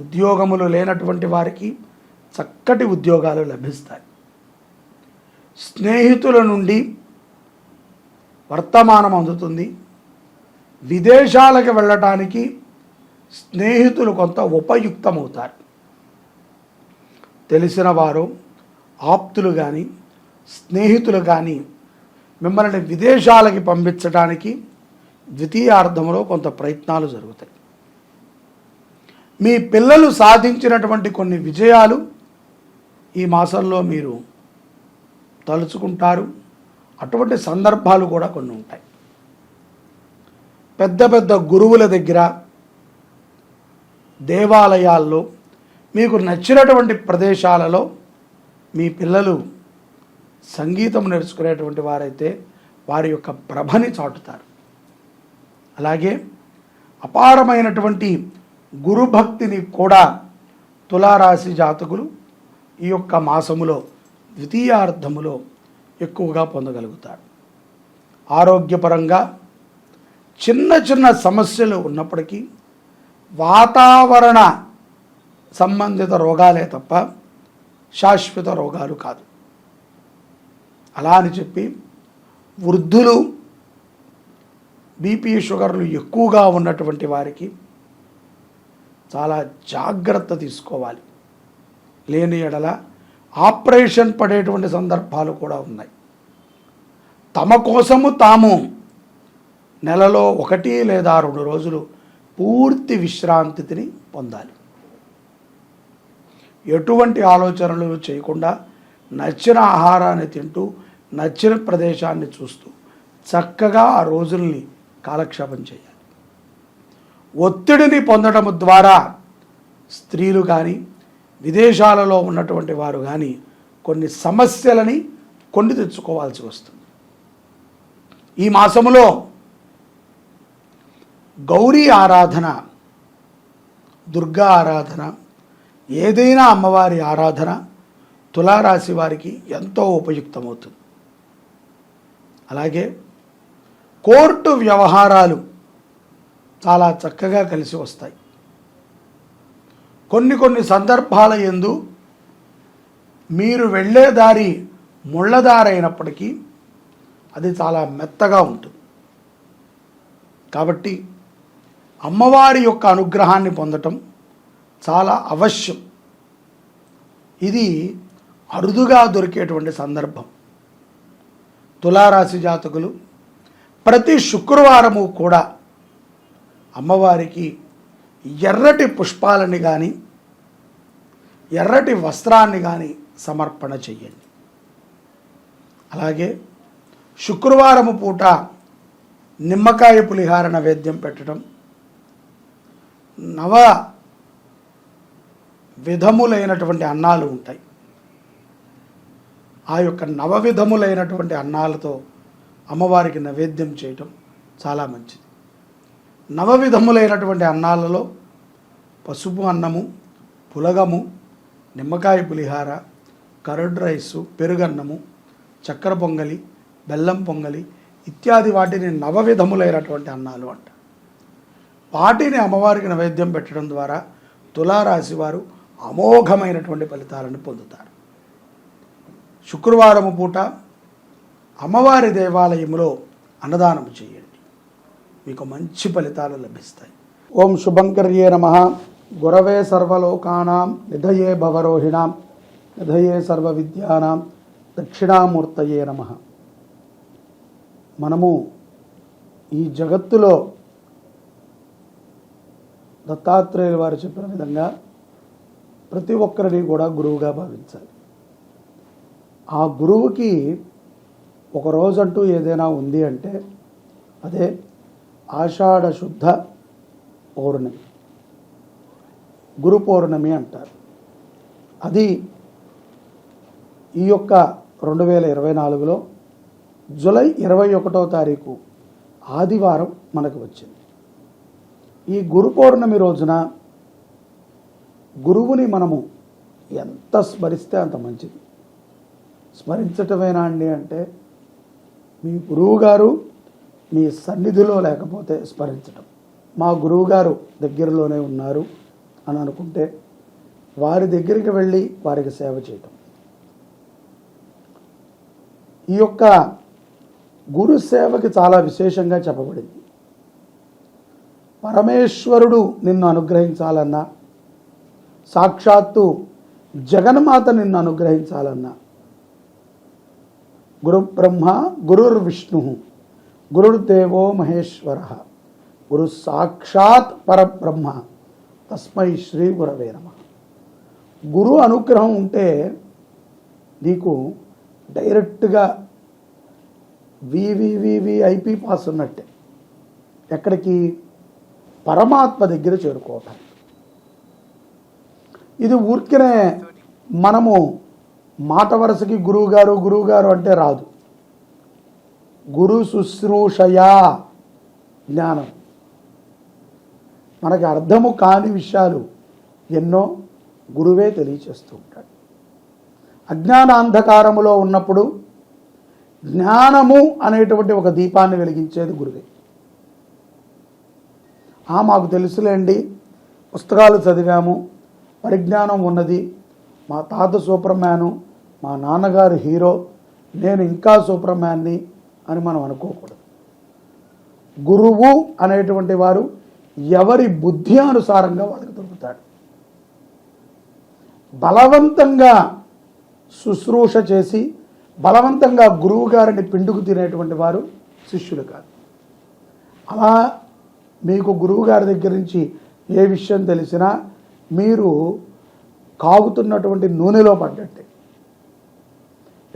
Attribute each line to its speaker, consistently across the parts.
Speaker 1: ఉద్యోగములు లేనటువంటి వారికి చక్కటి ఉద్యోగాలు లభిస్తాయి స్నేహితుల నుండి వర్తమానం అందుతుంది విదేశాలకు వెళ్ళటానికి స్నేహితులు కొంత ఉపయుక్తమవుతారు తెలిసిన వారు ఆప్తులు కానీ స్నేహితులు కానీ మిమ్మల్ని విదేశాలకి పంపించడానికి ద్వితీయార్థంలో కొంత ప్రయత్నాలు జరుగుతాయి మీ పిల్లలు సాధించినటువంటి కొన్ని విజయాలు ఈ మాసంలో మీరు తలుచుకుంటారు అటువంటి సందర్భాలు కూడా కొన్ని ఉంటాయి పెద్ద పెద్ద గురువుల దగ్గర దేవాలయాల్లో మీకు నచ్చినటువంటి ప్రదేశాలలో మీ పిల్లలు సంగీతం నేర్చుకునేటువంటి వారైతే వారి యొక్క ప్రభని చాటుతారు అలాగే అపారమైనటువంటి గురుభక్తిని కూడా తులారాశి జాతకులు ఈ యొక్క మాసములో ద్వితీయార్థములో ఎక్కువగా పొందగలుగుతాడు ఆరోగ్యపరంగా చిన్న చిన్న సమస్యలు ఉన్నప్పటికీ వాతావరణ సంబంధిత రోగాలే తప్ప శాశ్వత రోగాలు కాదు అలా అని చెప్పి వృద్ధులు బీపీ షుగర్లు ఎక్కువగా ఉన్నటువంటి వారికి చాలా జాగ్రత్త తీసుకోవాలి లేని ఎడల ఆపరేషన్ పడేటువంటి సందర్భాలు కూడా ఉన్నాయి తమ కోసము తాము నెలలో ఒకటి లేదా రెండు రోజులు పూర్తి విశ్రాంతిని పొందాలి ఎటువంటి ఆలోచనలు చేయకుండా నచ్చిన ఆహారాన్ని తింటూ నచ్చిన ప్రదేశాన్ని చూస్తూ చక్కగా ఆ రోజుల్ని కాలక్షేపం చేయాలి ఒత్తిడిని పొందడం ద్వారా స్త్రీలు కానీ విదేశాలలో ఉన్నటువంటి వారు కానీ కొన్ని సమస్యలని కొన్ని తెచ్చుకోవాల్సి వస్తుంది ఈ మాసములో గౌరీ ఆరాధన దుర్గా ఆరాధన ఏదైనా అమ్మవారి ఆరాధన తులారాశి వారికి ఎంతో ఉపయుక్తమవుతుంది అలాగే కోర్టు వ్యవహారాలు చాలా చక్కగా కలిసి వస్తాయి కొన్ని కొన్ని సందర్భాల ఎందు మీరు వెళ్ళే దారి ముళ్ళదారైనప్పటికీ అది చాలా మెత్తగా ఉంటుంది కాబట్టి అమ్మవారి యొక్క అనుగ్రహాన్ని పొందటం చాలా అవశ్యం ఇది అరుదుగా దొరికేటువంటి సందర్భం తులారాశి జాతకులు ప్రతి శుక్రవారము కూడా అమ్మవారికి ఎర్రటి పుష్పాలని కానీ ఎర్రటి వస్త్రాన్ని కానీ సమర్పణ చెయ్యండి అలాగే శుక్రవారము పూట నిమ్మకాయ పులిహార నైవేద్యం పెట్టడం నవ విధములైనటువంటి అన్నాలు ఉంటాయి ఆ యొక్క నవ విధములైనటువంటి అన్నాలతో అమ్మవారికి నైవేద్యం చేయటం చాలా మంచిది నవవిధములైనటువంటి అన్నాలలో పసుపు అన్నము పులగము నిమ్మకాయ పులిహార కరడ్ రైసు పెరుగన్నము చక్కెర పొంగలి బెల్లం పొంగలి ఇత్యాది వాటిని నవవిధములైనటువంటి అన్నాలు అంట వాటిని అమ్మవారికి నైవేద్యం పెట్టడం ద్వారా తులారాశి వారు అమోఘమైనటువంటి ఫలితాలను పొందుతారు శుక్రవారము పూట అమ్మవారి దేవాలయంలో అన్నదానం చేయండి మీకు మంచి ఫలితాలు లభిస్తాయి ఓం శుభంకర్యే నమ గురవే సర్వలోకానాం నిధయే భవరోహిణాం నిధయే సర్వ విద్యానాం దక్షిణామూర్తయే నమ మనము ఈ జగత్తులో దత్తాత్రేయులు వారు చెప్పిన విధంగా ప్రతి ఒక్కరిని కూడా గురువుగా భావించాలి ఆ గురువుకి ఒక రోజంటూ ఏదైనా ఉంది అంటే అదే ఆషాఢ శుద్ధ పౌర్ణమి గురు పౌర్ణమి అంటారు అది ఈ యొక్క రెండు వేల ఇరవై నాలుగులో జూలై ఇరవై ఒకటో తారీఖు ఆదివారం మనకు వచ్చింది ఈ గురు పౌర్ణమి రోజున గురువుని మనము ఎంత స్మరిస్తే అంత మంచిది స్మరించటమేనా అండి అంటే మీ గురువు గారు నీ సన్నిధిలో లేకపోతే స్మరించటం మా గురువుగారు దగ్గరలోనే ఉన్నారు అని అనుకుంటే వారి దగ్గరికి వెళ్ళి వారికి సేవ చేయటం ఈ యొక్క గురు సేవకి చాలా విశేషంగా చెప్పబడింది పరమేశ్వరుడు నిన్ను అనుగ్రహించాలన్నా సాక్షాత్తు జగన్మాత నిన్ను అనుగ్రహించాలన్నా గురు బ్రహ్మ గురుర్విష్ణు గురుర్దేవో మహేశ్వర గురు సాక్షాత్ పరబ్రహ్మ తస్మై శ్రీ గురవే నమ గురు అనుగ్రహం ఉంటే నీకు డైరెక్ట్గా వివివివిఐపి పాస్ ఉన్నట్టే ఎక్కడికి పరమాత్మ దగ్గర చేరుకోవటం ఇది ఊరికనే మనము మాట వరుసకి గురువుగారు గురువుగారు అంటే రాదు గురు శుశ్రూషయా జ్ఞానం మనకు అర్థము కాని విషయాలు ఎన్నో గురువే తెలియచేస్తూ ఉంటాడు అజ్ఞానాంధకారములో ఉన్నప్పుడు జ్ఞానము అనేటువంటి ఒక దీపాన్ని వెలిగించేది గురువే ఆ మాకు తెలుసులేండి పుస్తకాలు చదివాము పరిజ్ఞానం ఉన్నది మా తాత సూపర్ మ్యాను మా నాన్నగారు హీరో నేను ఇంకా సూపర్ మ్యాన్ని అని మనం అనుకోకూడదు గురువు అనేటువంటి వారు ఎవరి బుద్ధి అనుసారంగా వాళ్ళకి దొరుకుతాడు బలవంతంగా శుశ్రూష చేసి బలవంతంగా గురువు గారిని పిండుకు తినేటువంటి వారు శిష్యులు కాదు అలా మీకు గురువు గారి దగ్గర నుంచి ఏ విషయం తెలిసినా మీరు కాగుతున్నటువంటి నూనెలో పడ్డట్టే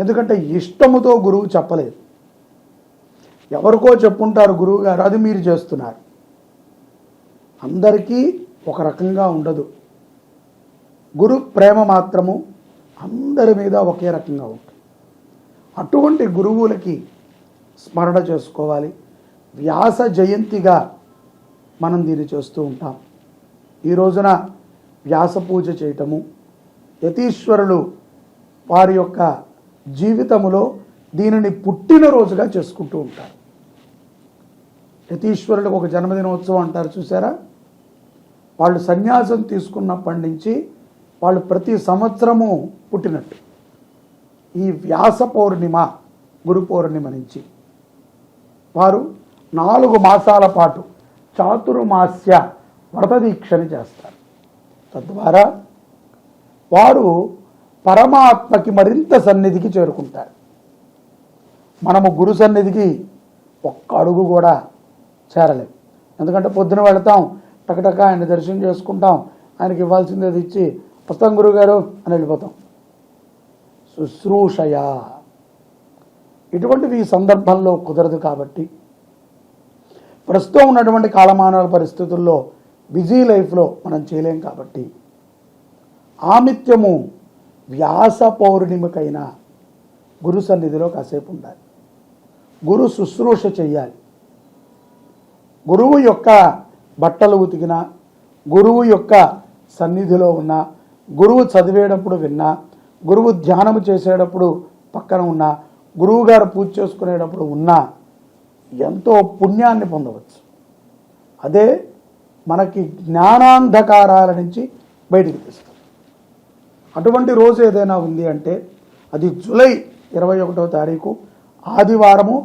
Speaker 1: ఎందుకంటే ఇష్టముతో గురువు చెప్పలేదు ఎవరికో చెప్పుంటారు గురువుగారు అది మీరు చేస్తున్నారు అందరికీ ఒక రకంగా ఉండదు గురు ప్రేమ మాత్రము అందరి మీద ఒకే రకంగా ఉంటుంది అటువంటి గురువులకి స్మరణ చేసుకోవాలి వ్యాస జయంతిగా మనం దీన్ని చేస్తూ ఉంటాం ఈ రోజున వ్యాస పూజ చేయటము యతీశ్వరులు వారి యొక్క జీవితములో దీనిని పుట్టినరోజుగా చేసుకుంటూ ఉంటారు యతీశ్వరుడు ఒక జన్మదినోత్సవం అంటారు చూసారా వాళ్ళు సన్యాసం తీసుకున్నప్పటి నుంచి వాళ్ళు ప్రతి సంవత్సరము పుట్టినట్టు ఈ వ్యాస పౌర్ణిమ గురు పౌర్ణిమ నుంచి వారు నాలుగు మాసాల పాటు చాతుర్మాస్య వ్రత దీక్షని చేస్తారు తద్వారా వారు పరమాత్మకి మరింత సన్నిధికి చేరుకుంటారు మనము గురు సన్నిధికి ఒక్క అడుగు కూడా చేరలేదు ఎందుకంటే పొద్దున వెళతాం టకటక ఆయన దర్శనం చేసుకుంటాం ఆయనకి ఇవ్వాల్సింది అది ఇచ్చి వస్తాం గురువుగారు అని వెళ్ళిపోతాం శుశ్రూషయా ఇటువంటిది ఈ సందర్భంలో కుదరదు కాబట్టి ప్రస్తుతం ఉన్నటువంటి కాలమానాల పరిస్థితుల్లో బిజీ లైఫ్లో మనం చేయలేం కాబట్టి ఆమిత్యము వ్యాస పౌర్ణిమకైనా గురు సన్నిధిలో కాసేపు ఉండాలి గురు శుశ్రూష చేయాలి గురువు యొక్క బట్టలు ఉతికిన గురువు యొక్క సన్నిధిలో ఉన్న గురువు చదివేటప్పుడు విన్నా గురువు ధ్యానము చేసేటప్పుడు పక్కన ఉన్న గురువుగారు పూజ చేసుకునేటప్పుడు ఉన్నా ఎంతో పుణ్యాన్ని పొందవచ్చు అదే మనకి జ్ఞానాంధకారాల నుంచి బయటికి తీస్తుంది అటువంటి రోజు ఏదైనా ఉంది అంటే అది జూలై ఇరవై ఒకటో తారీఖు ఆదివారము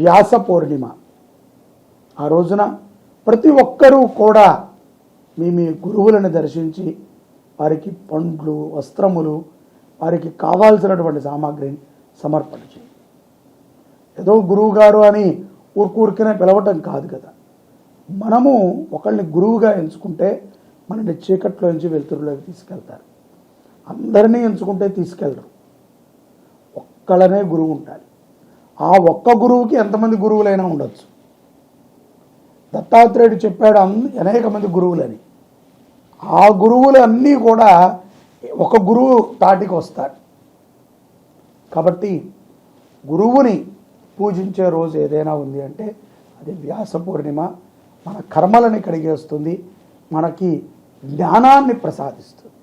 Speaker 1: వ్యాస పౌర్ణిమ ఆ రోజున ప్రతి ఒక్కరూ కూడా మీ మీ గురువులను దర్శించి వారికి పండ్లు వస్త్రములు వారికి కావాల్సినటువంటి సామాగ్రిని సమర్పణ చేయండి ఏదో గురువు గారు అని ఊరికూరికనే పిలవటం కాదు కదా మనము ఒకళ్ళని గురువుగా ఎంచుకుంటే మనని చీకట్లోంచి వెలుతురులోకి తీసుకెళ్తారు అందరినీ ఎంచుకుంటే తీసుకెళ్ళరు ఒక్కళ్ళనే గురువు ఉండాలి ఆ ఒక్క గురువుకి ఎంతమంది గురువులైనా ఉండొచ్చు దత్తాత్రేయుడు చెప్పాడు అనేక మంది గురువులని ఆ గురువులన్నీ కూడా ఒక గురువు తాటికి వస్తాడు కాబట్టి గురువుని పూజించే రోజు ఏదైనా ఉంది అంటే అది వ్యాస పూర్ణిమ మన కర్మలని కడిగేస్తుంది మనకి జ్ఞానాన్ని ప్రసాదిస్తుంది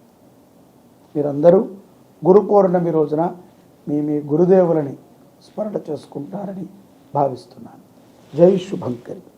Speaker 1: మీరందరూ గురు పూర్ణమి రోజున మీ మీ గురుదేవులని స్మరణ చేసుకుంటారని భావిస్తున్నాను జై శుభంకరి